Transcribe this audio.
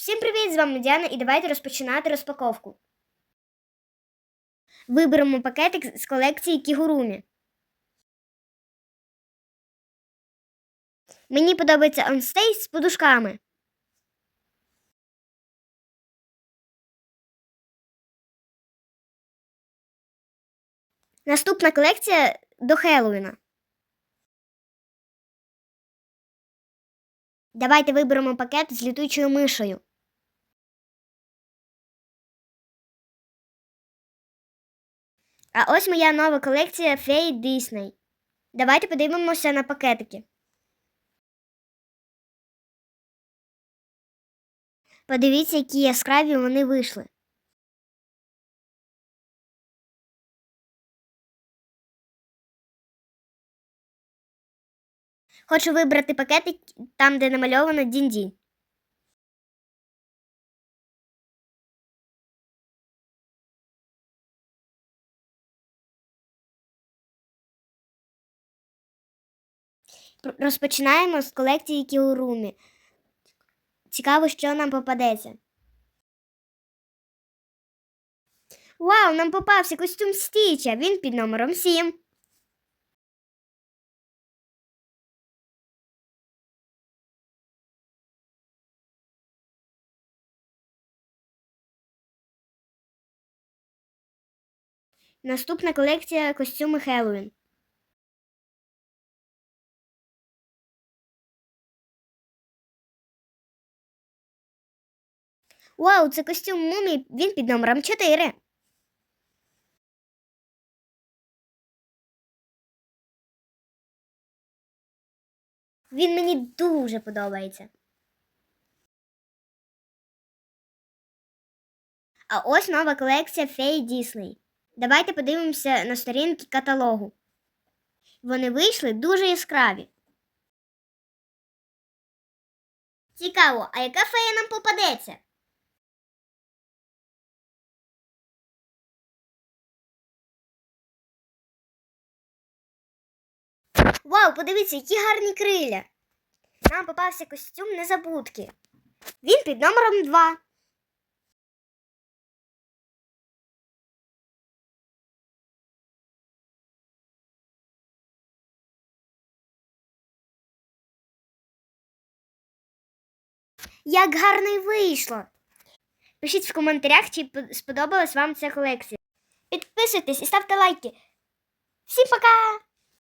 Всім привіт! З вами Діана і давайте розпочинати розпаковку. Виберемо пакетик з колекції Кігурумі. Мені подобається онстей з подушками. Наступна колекція до Хеллоуіна. Давайте виберемо пакет з літучою мишею. А ось моя нова колекція феї Дісней. Давайте подивимося на пакетики. Подивіться, які яскраві вони вийшли. Хочу вибрати пакетик там, де намальовано дінь-дінь. Розпочинаємо з колекції Кіурумі. Цікаво, що нам попадеться. Вау, нам попався костюм Стіча. Він під номером 7. Наступна колекція костюми Хеллоуін. Вау, це костюм мумії, він під номером 4. Він мені дуже подобається. А ось нова колекція феї Дісней. Давайте подивимося на сторінки каталогу. Вони вийшли дуже яскраві. Цікаво, а яка фея нам попадеться? Вау, подивіться, які гарні криля. Нам попався костюм незабудки. Він під номером 2. Як гарно й вийшло. Пишіть в коментарях, чи сподобалась вам ця колекція. Підписуйтесь і ставте лайки. Всім пока!